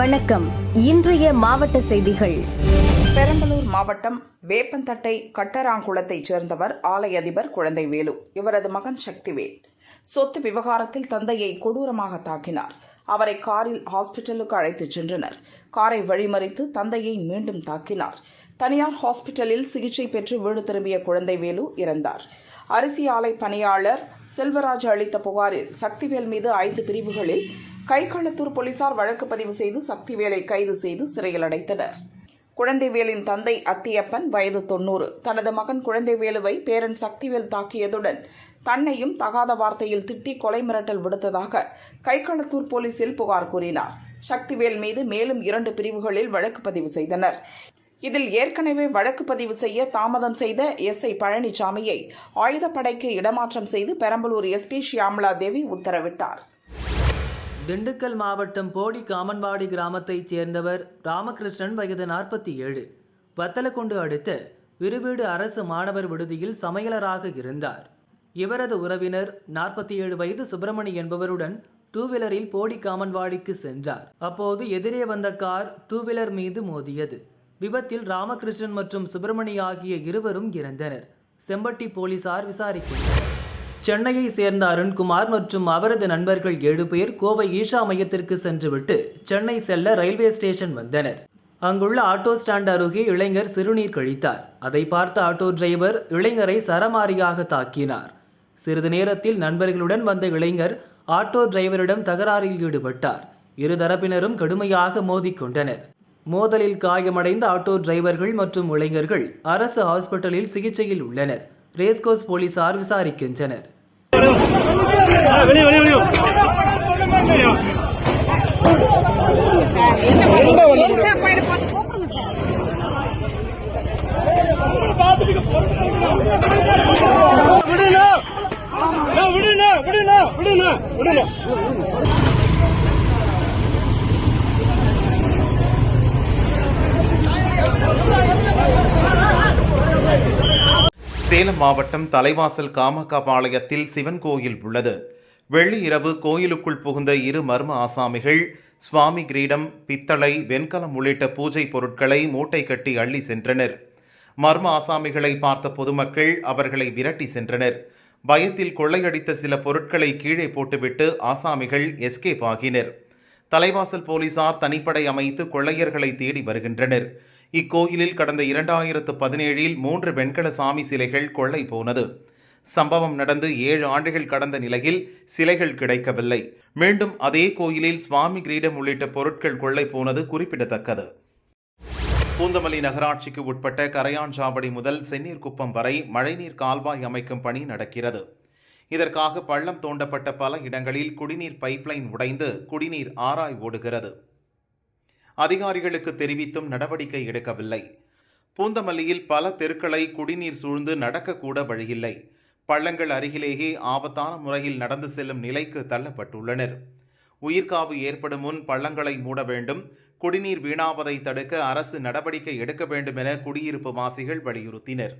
வணக்கம். இன்றைய மாவட்ட செய்திகள். பெரம்பலூர் மாவட்டம் வேப்பந்தட்டை கட்டராங்குளத்தைச் சேர்ந்தவர் ஆலை அதிபர் குழந்தை வேலு இவரது மகன் சக்திவேல். சொத்து விவகாரத்தில் தந்தையை கொடூரமாக தாக்கினார். அவரை காரில் ஹாஸ்பிட்டலுக்கு அழைத்துச் சென்றனர். காரை வழிமறித்து தந்தையை மீண்டும் தாக்கினார். தனியார் ஹாஸ்பிட்டலில் சிகிச்சை பெற்று வீடு திரும்பிய குழந்தை வேலு இறந்தார். அரிசி ஆலை பணியாளர் செல்வராஜ் அளித்த புகாரில் சக்திவேல் மீது ஐந்து பிரிவுகளில் கைகளத்தூர் போலீசார் வழக்கு பதிவு செய்து சக்திவேலை கைது செய்து சிறையில் அடைத்தனர். குழந்தைவேலின் தந்தை அத்தியப்பன் வயது தொன்னூறு தனது மகன் குழந்தைவேலுவை பேரன் சக்திவேல் தாக்கியதுடன் தன்னையும் தகாத வார்த்தையில் திட்டி கொலை மிரட்டல் விடுத்ததாக கைகளத்தூர் போலீசில் புகார் கூறினார். சக்திவேல் மீது மேலும் இரண்டு பிரிவுகளில் வழக்கு பதிவு செய்தனர். இதில் ஏற்கனவே வழக்கு பதிவு செய்ய தாமதம் செய்த எஸ்ஐ பழனிசாமியை ஆயுதப்படைக்கு இடமாற்றம் செய்து பெரம்பலூர் எஸ்பி ஷியாமலா தேவி உத்தரவிட்டார். திண்டுக்கல் மாவட்டம் போடி காமன்வாடி கிராமத்தைச் சேர்ந்தவர் ராமகிருஷ்ணன் வயது நாற்பத்தி ஏழு. வத்தலக்குண்டு அடுத்த விருவீடு அரசு மாணவர் விடுதியில் சமையலராக இருந்தார். இவரது உறவினர் நாற்பத்தி ஏழு வயது சுப்பிரமணி என்பவருடன் டூ வீலரில் போடி காமன்வாடிக்கு சென்றார். அப்போது எதிரே வந்த கார் டூ வீலர் மீது மோதியது. விபத்தில் ராமகிருஷ்ணன் மற்றும் சுப்பிரமணி ஆகிய இருவரும் இறந்தனர். செம்பட்டி போலீசார் விசாரிக்கின்றனர். சென்னையை சேர்ந்த அருண்குமார் மற்றும் அவரது நண்பர்கள் ஏழு பேர் கோவை ஈஷா மையத்திற்கு சென்றுவிட்டு சென்னை செல்ல ரயில்வே ஸ்டேஷன் வந்தனர். அங்குள்ள ஆட்டோ ஸ்டாண்ட் அருகே இளைஞர் சிறுநீர் கழித்தார். அதை பார்த்த ஆட்டோ டிரைவர் இளைஞரை சரமாரியாக தாக்கினார். சிறிது நேரத்தில் நண்பர்களுடன் வந்த இளைஞர் ஆட்டோ டிரைவரிடம் தகராறில் ஈடுபட்டார். இருதரப்பினரும் கடுமையாக மோதிக்கொண்டனர் மோதலில் காயமடைந்த ஆட்டோ டிரைவர்கள் மற்றும் இளைஞர்கள் அரசு ஹாஸ்பிட்டலில் சிகிச்சையில் உள்ளனர். ரேஸ்கோஸ் போலீசார் விசாரிக்கின்றனர். விடுண்ணா விடுண்ணா விடுண்ணா விடுண்ணா விடுண்ணா சேலம் மாவட்டம் தலைவாசல் காமக்காபாளையத்தில் சிவன் கோயில் உள்ளது. வெள்ளி இரவு கோயிலுக்குள் புகுந்த இரு மர்ம ஆசாமிகள் சுவாமி கிரீடம் பித்தளை வெண்கலம் உள்ளிட்ட பூஜை பொருட்களை மூட்டை கட்டி அள்ளி சென்றனர். மர்ம ஆசாமிகளை பார்த்த பொதுமக்கள் அவர்களை விரட்டி சென்றனர். பயத்தில் கொள்ளையடித்த சில பொருட்களை கீழே போட்டுவிட்டு ஆசாமிகள் எஸ்கேப் ஆகினர். தலைவாசல் போலீசார் தனிப்படை அமைத்து கொள்ளையர்களை தேடி வருகின்றனர். இக்கோயிலில் கடந்த இரண்டாயிரத்து பதினேழில் மூன்று வெண்கல சாமி சிலைகள் கொள்ளை போனது. சம்பவம் நடந்து ஏழு ஆண்டுகள் கடந்த நிலையில் சிலைகள் கிடைக்கவில்லை. மீண்டும் அதே கோயிலில் சுவாமி கிரீடம் உள்ளிட்ட பொருட்கள் கொள்ளை போனது குறிப்பிடத்தக்கது. பூந்தமல்லி நகராட்சிக்கு உட்பட்ட கரையாஞ்சாவடி முதல் செந்நீர்குப்பம் வரை மழைநீர் கால்வாய் அமைக்கும் பணி நடக்கிறது. இதற்காக பள்ளம் தோண்டப்பட்ட பல இடங்களில் குடிநீர் பைப்லைன் உடைந்து குடிநீர் ஆராய் ஓடுகிறது. அதிகாரிகளுக்கு தெரிவித்தும் நடவடிக்கை எடுக்கவில்லை. பூந்தமல்லியில் பல தெருக்களை குடிநீர் சூழ்ந்து நடக்கக்கூட வழியில்லை. பள்ளங்கள் அருகிலேயே ஆபத்தான முறையில் நடந்து செல்லும் நிலைக்கு தள்ளப்பட்டுள்ளனர். உயிர்காவு ஏற்படும் முன் பள்ளங்களை மூட வேண்டும். குடிநீர் வீணாவதை தடுக்க அரசு நடவடிக்கை எடுக்க வேண்டும் என குடியிருப்பு வாசிகள் வலியுறுத்தினர்.